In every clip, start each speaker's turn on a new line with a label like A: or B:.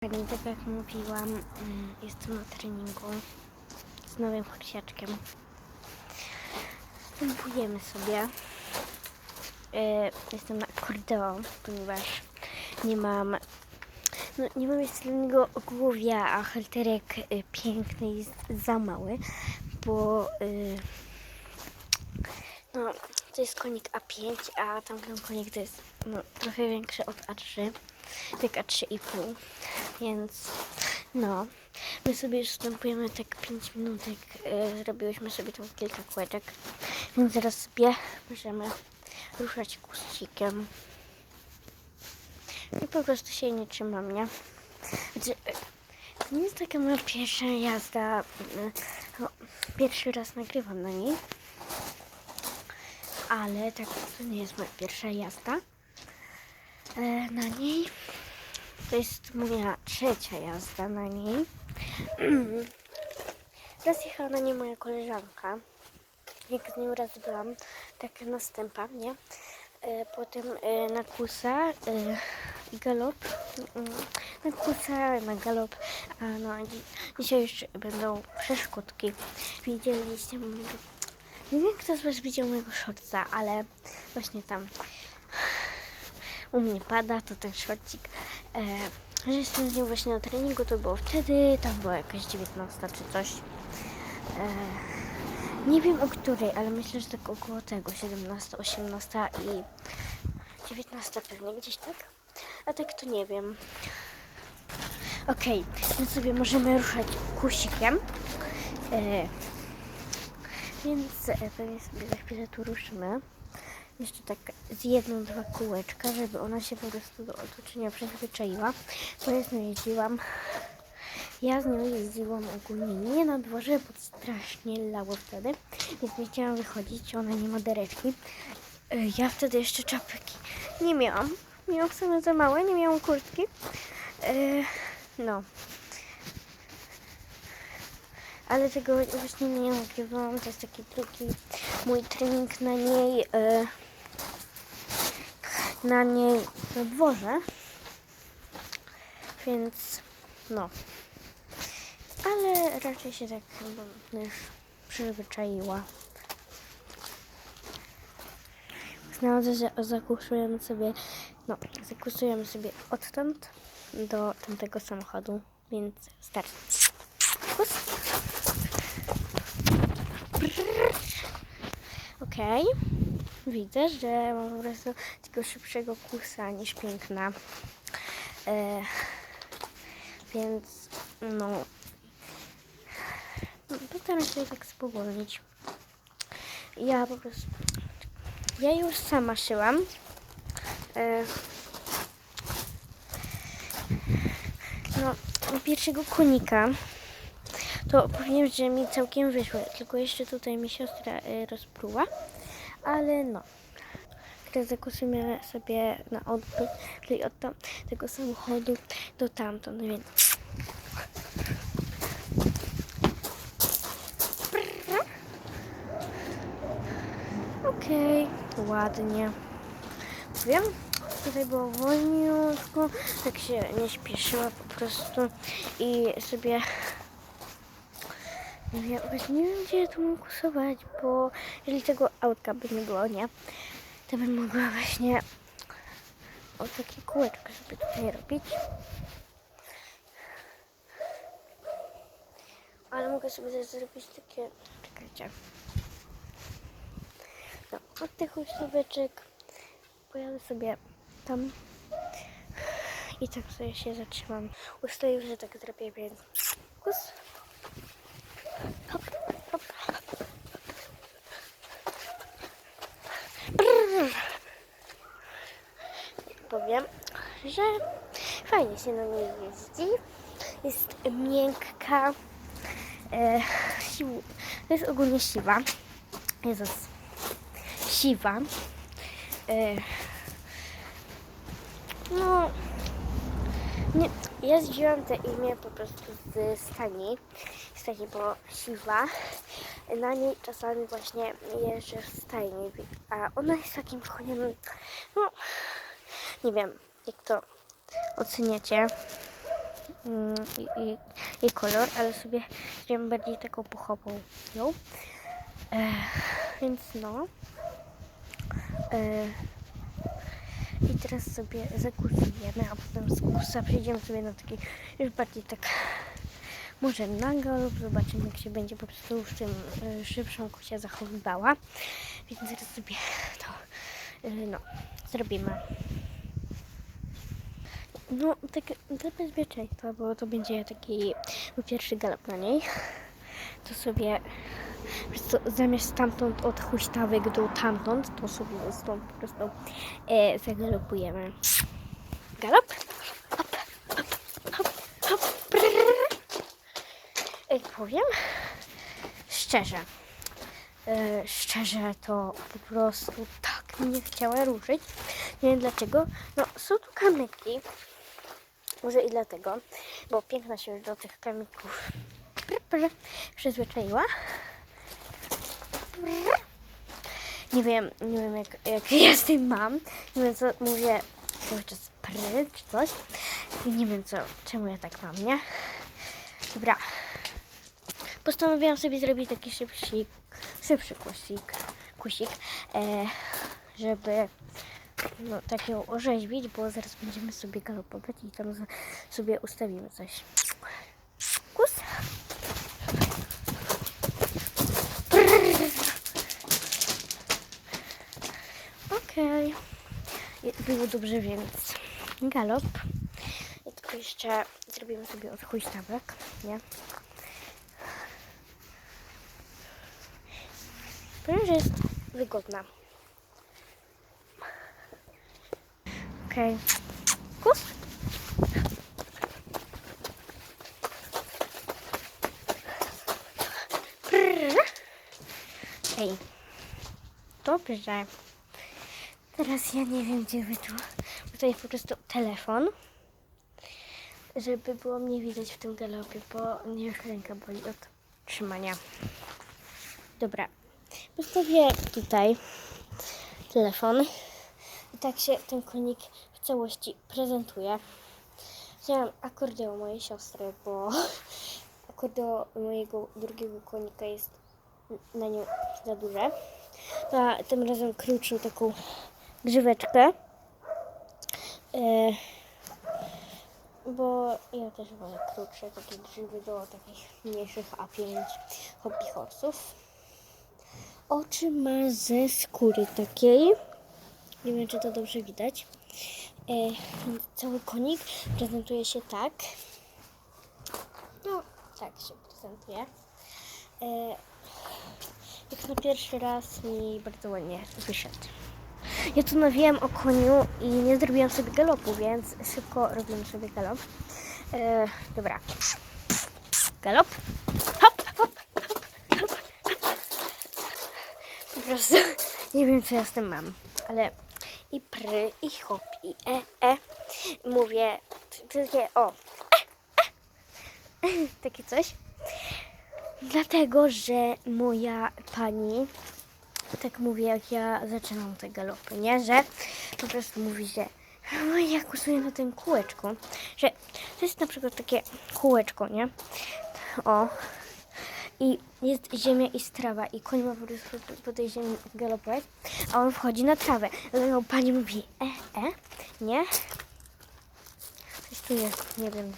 A: Pani, tak jak mówiłam, mm, jestem na treningu z nowym chorsiaczkiem. Wstępujemy sobie. E, Jestem na akordeon, ponieważ nie mam no, nie mam jeszcze dla niego ogłowia, a halterek y, piękny jest za mały, bo y, no, to jest konik A5, a tamten konik to jest no, trochę większy od A3, tak A3,5, więc no, my sobie już wstępujemy tak 5 minutek, y, zrobiłyśmy sobie tam kilka kółeczek, więc zaraz sobie możemy ruszać kuścikiem. I po prostu się nie trzymam, nie? Znaczy, e, nie jest taka moja pierwsza jazda. e, No, pierwszy raz nagrywam na niej. Ale tak, to nie jest moja pierwsza jazda. E, na niej. To jest moja trzecia jazda na niej. Raz jechała na nie moja koleżanka. Jak z nią raz byłam, tak na stępach, nie? E, Potem e, na kusa i galop. Mm, Na kusa, na galop. A no, dzi- dzisiaj już będą przeszkódki. Widzieliście. Nie wiem, kto z Was widział mojego shortsa, ale właśnie tam u mnie pada, to ten shortcik. E, że jestem z nim właśnie na treningu, to było wtedy, tam była jakaś 19 czy coś. E, nie wiem o której, ale myślę, że tak około tego, 17, 18 i 19 pewnie, gdzieś tak. A tak to nie wiem. Okej, więc sobie możemy ruszać kusikiem. E, więc e, pewnie sobie za chwilę tu ruszymy. Jeszcze tak z jedną, dwa kółeczka, żeby ona się po prostu do otoczenia przyzwyczaiła. Bo ja z nią jeździłam ja z nią jeździłam ogólnie nie na dworze, bo strasznie lało wtedy, więc nie chciałam wychodzić, ona nie ma dereczki. E, Ja wtedy jeszcze czapki nie miałam. Miałam same za małe, nie miałam kurtki. E, No. Ale tego właśnie nie nagrywałam. To jest taki drugi mój trening na niej. e, Na niej na dworze. Więc no ale raczej się tak już przyzwyczaiła. Znalazę, że zakusujemy sobie, no, zakusujemy sobie odtąd do tamtego samochodu, więc start. Okej. Widzę, że mam po prostu takiego szybszego kusa niż piękna. E, więc no, Postaram się tak spowolnić. Ja po prostu. Ja już sama szyłam. E, no, pierwszego konika. To powiem, że mi całkiem wyszło. Tylko jeszcze tutaj mi siostra e, rozpruła. Ale no. Zakusimy sobie na odbyt, czyli od tam, tego samochodu do tamtąd, więc Okej, ładnie. Wiem, tutaj było wolniutko, tak się nie śpieszyła po prostu i sobie nie wiem, właśnie nie wiem gdzie ja tu mam kusować, bo jeżeli tego autka by nie było, nie, to bym mogła właśnie o takie kółeczko sobie tutaj robić. Ale mogę sobie też zrobić takie, czekajcie. No, od tych ustaweczek pojadę sobie tam i tak sobie się zatrzymam. Ustaję, że tak zrobię, więc kus. Hop, hop. Brrr. Powiem, że fajnie się na niej jeździ. Jest miękka. E, to jest ogólnie siwa. Jezus siwa. E, no, nie, ja jeździłam te imię po prostu z stani, stani, bo siwa. Na niej czasami właśnie jeżdżę w stajni, a ona jest takim koniem, no, nie wiem, jak to oceniacie. mm, i, kolor, ale sobie zrobiłam bardziej taką puchową ją. E, więc no. E, I teraz sobie zakusujemy, a potem z kusa przejdziemy sobie na taki już bardziej tak może na galop. Zobaczymy jak się będzie po prostu w tym e, szybszą kusie zachowywała. Więc zaraz sobie to e, no, zrobimy. No, tak dla bezpieczeństwa, bo to będzie taki mój pierwszy galop na niej. To sobie prostu zamiast stamtąd od huśtawek do tamtąd, to sobie stąd po prostu e, zagalopujemy. Galop. Hop, hop, hop, hop. E, powiem szczerze, e, szczerze to po prostu tak mnie chciała ruszyć. Nie wiem dlaczego. No, są tu kamyki. Może i dlatego, bo piękna się już do tych brr, przyzwyczaiła. Nie wiem, nie wiem jak, jak ja z tym mam. Nie wiem co mówię cały czas pry czy coś. Nie wiem co, czemu ja tak mam, nie? Dobra. Postanowiłam sobie zrobić taki szybszy, szybszy kusik, kusik e, żeby no, tak ją orzeźwić, bo zaraz będziemy sobie galopować i tam sobie ustawimy coś. Kus. Okej. Okay. Było dobrze, więc galop. I tylko jeszcze zrobimy sobie od huśtawek, nie? Powiem, że jest wygodna. Okej. Kus. Prrr. Ej. Dobrze. Teraz ja nie wiem, gdzie wy tu. Tutaj po prostu telefon. Żeby było mnie widać w tym galopie, bo niech ręka boli od trzymania. Dobra. Postawię tutaj telefon. I tak się ten konik całości prezentuje. Wziąłem akordeon mojej siostry, bo akordeon mojego drugiego konika jest na nią za duże. A tym razem krótszą taką grzyweczkę. E, bo ja też wolę krótsze takie grzywy do takich mniejszych A5 hobby horsów. Oczy ma ze skóry takiej. Nie wiem, czy to dobrze widać. E, cały konik prezentuje się tak. No, tak się prezentuje. E, jak na pierwszy raz mi bardzo ładnie wyszedł. Ja tu nawijam o koniu i nie zrobiłam sobie galopu, więc szybko robimy sobie galop. E, dobra. Galop. Hop, hop, hop, hop. Po prostu nie wiem, co ja z tym mam, ale i pry, i hop, i e, e. Mówię takie o, e, e. takie coś. Dlatego, że moja pani tak mówi, jak ja zaczynam te galopy, nie? Że po prostu mówi, że no, ja kusuję na tym kółeczku, że to jest na przykład takie kółeczko, nie? O. I jest ziemia i strawa i koń ma po prostu po- tej ziemi galopować, a on wchodzi na trawę. Dlatego pani mówi e, e, nie? Coś tu jest, nie wiem.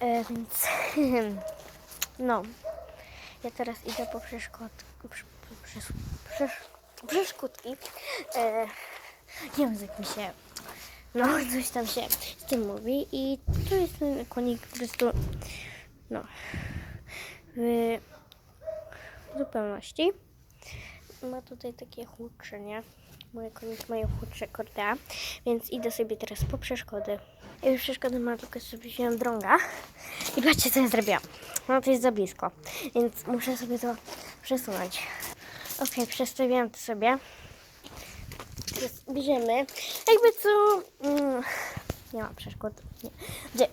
A: E, więc no. Ja teraz idę po przeszkodki. Prze, przesz, przesz, przeszkódki. E, język mi się. No, coś tam się z tym mówi. I tu jest ten konik prostu. No. W zupełności. Ma tutaj takie chłodcze, nie? Moje koniki mają chłodsze korda, więc idę sobie teraz po przeszkody. Ja już przeszkody mam, tylko sobie wziąłem drąga. I patrzcie, co ja zrobiłam. No to jest za blisko, więc muszę sobie to przesunąć. Ok, przestawiłam to sobie. Bierzemy. Jakby co... Mm, nie mam przeszkód. Nie. Gdzie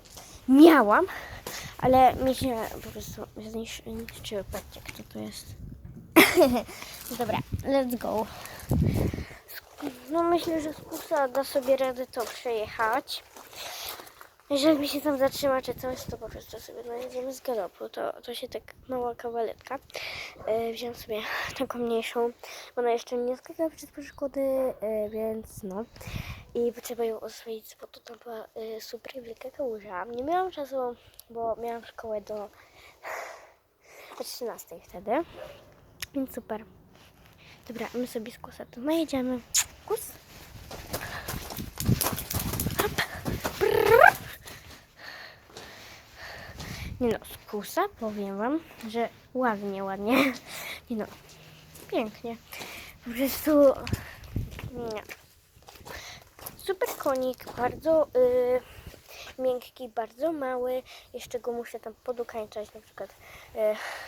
A: miałam, ale mi się po prostu zniszczy- zniszczyły. Patrzcie, kto to jest. Dobra, let's go. No myślę, że z kusa da sobie radę to przejechać. Jeżeli mi się tam zatrzyma czy coś, to po prostu sobie najedziemy z galopu. To, to się tak mała kawaletka. E, wziąłem sobie taką mniejszą. Ona jeszcze nie skakała przez przeszkody, e, więc no. I trzeba ją oswoić, bo to tam była e, super wielka kałuża. Nie miałam czasu, bo miałam szkołę do o 13 wtedy. Więc super. Dobra, my sobie z kusa to najedziemy. Kus. Nie no, z powiem wam, że ładnie, ładnie. Nie no, pięknie. Po prostu nie. Super konik, bardzo y, miękki, bardzo mały. Jeszcze go muszę tam podukańczać, na przykład y,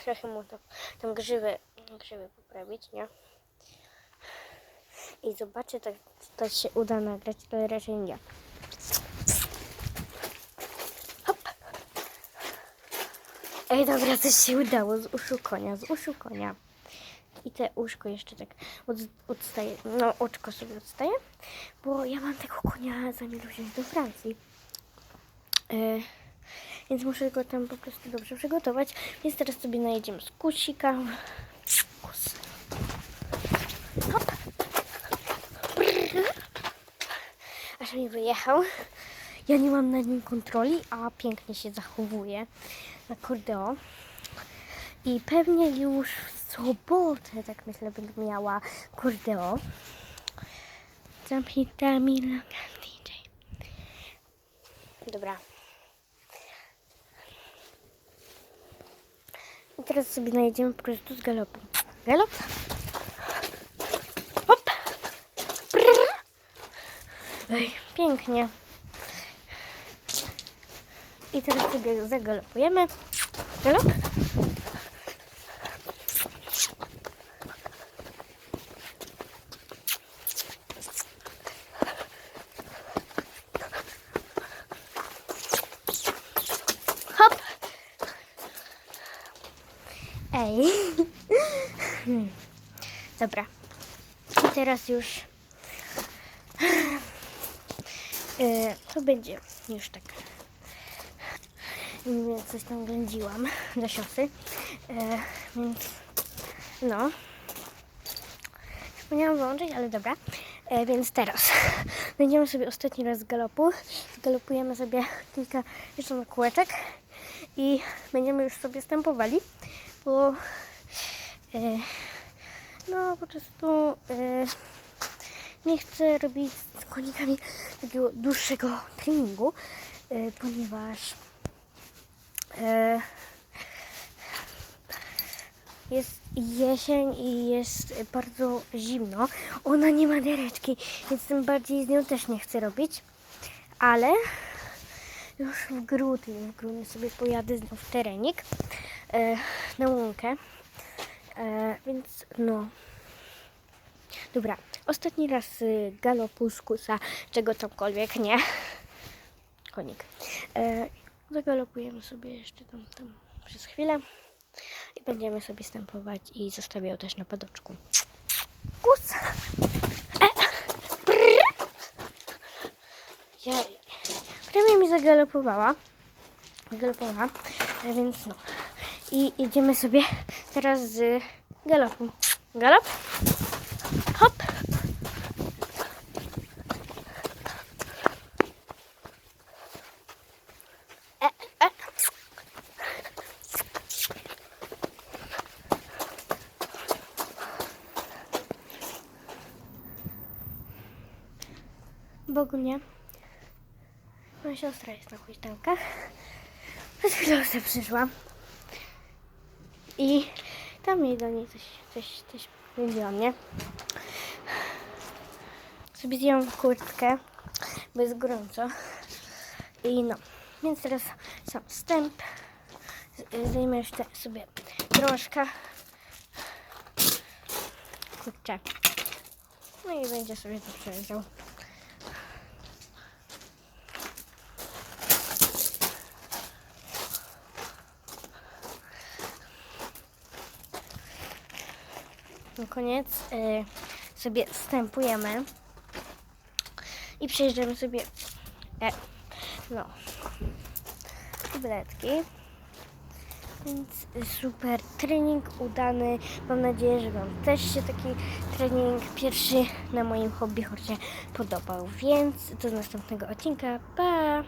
A: trochę mu tam, tam grzywy, grzywy poprawić, nie? I zobaczę, tak, to się uda nagrać, ale raczej nie. Ej, dobra, coś się udało z uszu konia, z uszu konia. I te uszko jeszcze tak od, odstaje, no oczko sobie odstaje, bo ja mam tego konia zamiar wziąć do Francji. E, więc muszę go tam po prostu dobrze przygotować. Więc teraz sobie najedziemy z kusika. Kus. Hop. Aż mi wyjechał. Ja nie mam nad nim kontroli, a pięknie się zachowuje na kordeo. I pewnie już w sobotę, tak myślę, będę miała kordeo. Zamknij Logan DJ. Dobra. I teraz sobie najedziemy po prostu z galopu. Galop. Hop. Brrr. Ej, pięknie. I teraz sobie zagalopujemy. Galop. Hop. Ej. Dobra. I teraz już e, to będzie już tak. Więc coś tam ględziłam do siosy. E, więc no. Zapomniałam wyłączyć, ale dobra. E, więc teraz będziemy sobie ostatni raz z galopu. Zgalopujemy sobie kilka jeszcze na kółeczek i będziemy już sobie stępowali, bo e, no po prostu e, nie chcę robić z konikami takiego dłuższego treningu, e, ponieważ jest jesień i jest bardzo zimno. Ona nie ma dereczki, więc tym bardziej z nią też nie chcę robić. Ale już w grudniu, w grudniu sobie pojadę z nią w terenik e, na łąkę. E, więc no. Dobra, ostatni raz y, galopu czego cokolwiek, nie? Konik. Zagalopujemy sobie jeszcze tam, tam przez chwilę i będziemy sobie stępować i zostawię ją też na padoczku. Kus! E. Ja, prawie mi zagalopowała. Zagalopowała, e, więc no. I idziemy sobie teraz z galopu. Galop. Hop. E, e. Bogu nie. Moja siostra jest na huśtałkach. Przed chwilą sobie przyszła. I tam jej do niej coś, coś, coś mówiłam, nie? Sobie zjęłam kurtkę, bo jest gorąco. I no, więc teraz sam wstęp. Z- Zdejmę jeszcze sobie troszkę. Kurczę. No i będzie sobie to przejeżdżał. Na koniec y, sobie wstępujemy i przejeżdżamy sobie. E, no. tabletki. Więc super trening udany. Mam nadzieję, że Wam też się taki trening pierwszy na moim hobby chocie podobał. Więc do następnego odcinka. Pa!